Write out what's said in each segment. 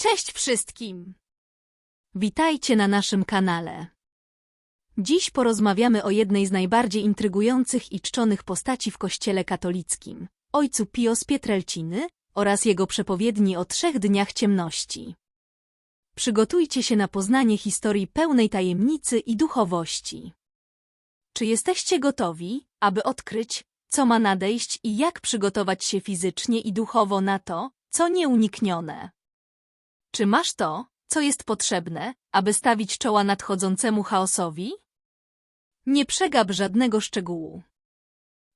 Cześć wszystkim! Witajcie na naszym kanale. Dziś porozmawiamy o jednej z najbardziej intrygujących i czczonych postaci w kościele katolickim, ojcu Pio z Pietrelciny oraz jego przepowiedni o trzech dniach ciemności. Przygotujcie się na poznanie historii pełnej tajemnicy i duchowości. Czy jesteście gotowi, aby odkryć, co ma nadejść i jak przygotować się fizycznie i duchowo na to, co nieuniknione? Czy masz to, co jest potrzebne, aby stawić czoła nadchodzącemu chaosowi? Nie przegap żadnego szczegółu.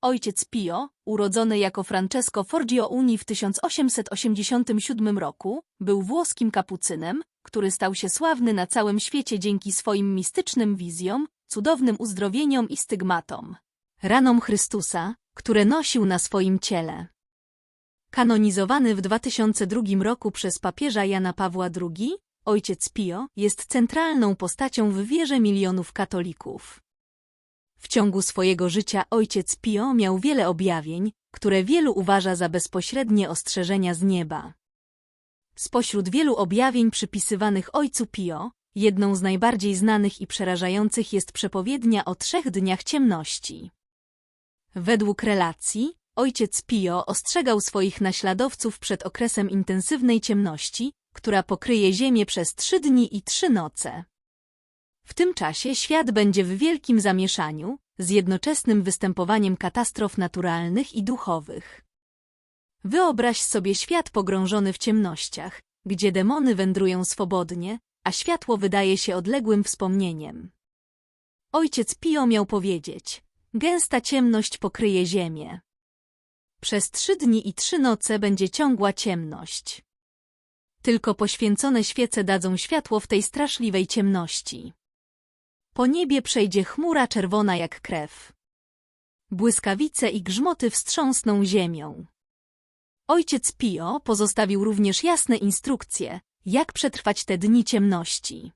Ojciec Pio, urodzony jako Francesco Forgio Uni w 1887 roku, był włoskim kapucynem, który stał się sławny na całym świecie dzięki swoim mistycznym wizjom, cudownym uzdrowieniom i stygmatom. Ranom Chrystusa, które nosił na swoim ciele. Kanonizowany w 2002 roku przez papieża Jana Pawła II, ojciec Pio jest centralną postacią w wierze milionów katolików. W ciągu swojego życia ojciec Pio miał wiele objawień, które wielu uważa za bezpośrednie ostrzeżenia z nieba. Spośród wielu objawień przypisywanych ojcu Pio, jedną z najbardziej znanych i przerażających jest przepowiednia o trzech dniach ciemności. Według relacji, ojciec Pio ostrzegał swoich naśladowców przed okresem intensywnej ciemności, która pokryje Ziemię przez trzy dni i trzy noce. W tym czasie świat będzie w wielkim zamieszaniu, z jednoczesnym występowaniem katastrof naturalnych i duchowych. Wyobraź sobie świat pogrążony w ciemnościach, gdzie demony wędrują swobodnie, a światło wydaje się odległym wspomnieniem. Ojciec Pio miał powiedzieć, gęsta ciemność pokryje ziemię. Przez trzy dni i trzy noce będzie ciągła ciemność. Tylko poświęcone świece dadzą światło w tej straszliwej ciemności. Po niebie przejdzie chmura czerwona jak krew. Błyskawice i grzmoty wstrząsną ziemią. Ojciec Pio pozostawił również jasne instrukcje, jak przetrwać te dni ciemności.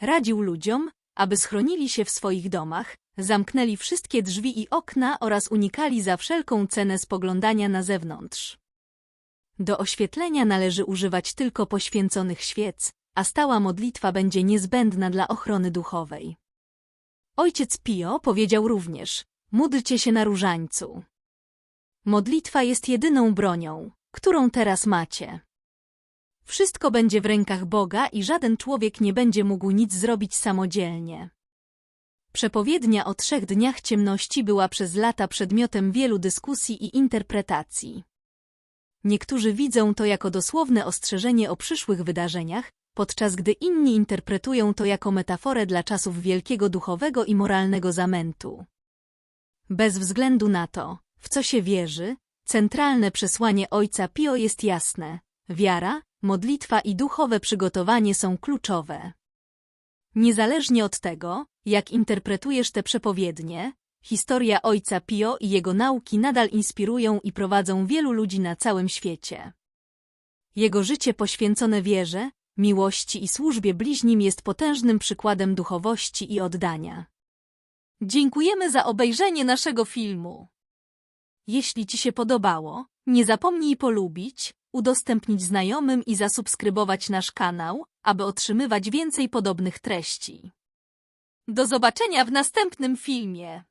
Radził ludziom, aby schronili się w swoich domach, zamknęli wszystkie drzwi i okna oraz unikali za wszelką cenę spoglądania na zewnątrz. Do oświetlenia należy używać tylko poświęconych świec, a stała modlitwa będzie niezbędna dla ochrony duchowej. Ojciec Pio powiedział również, módlcie się na różańcu. Modlitwa jest jedyną bronią, którą teraz macie. Wszystko będzie w rękach Boga i żaden człowiek nie będzie mógł nic zrobić samodzielnie. Przepowiednia o trzech dniach ciemności była przez lata przedmiotem wielu dyskusji i interpretacji. Niektórzy widzą to jako dosłowne ostrzeżenie o przyszłych wydarzeniach, podczas gdy inni interpretują to jako metaforę dla czasów wielkiego duchowego i moralnego zamętu. Bez względu na to, w co się wierzy, centralne przesłanie Ojca Pio jest jasne. Wiara, modlitwa i duchowe przygotowanie są kluczowe. Niezależnie od tego, jak interpretujesz te przepowiednie, historia Ojca Pio i jego nauki nadal inspirują i prowadzą wielu ludzi na całym świecie. Jego życie poświęcone wierze, miłości i służbie bliźnim jest potężnym przykładem duchowości i oddania. Dziękujemy za obejrzenie naszego filmu. Jeśli Ci się podobało, nie zapomnij polubić, udostępnić znajomym i zasubskrybować nasz kanał, aby otrzymywać więcej podobnych treści. Do zobaczenia w następnym filmie.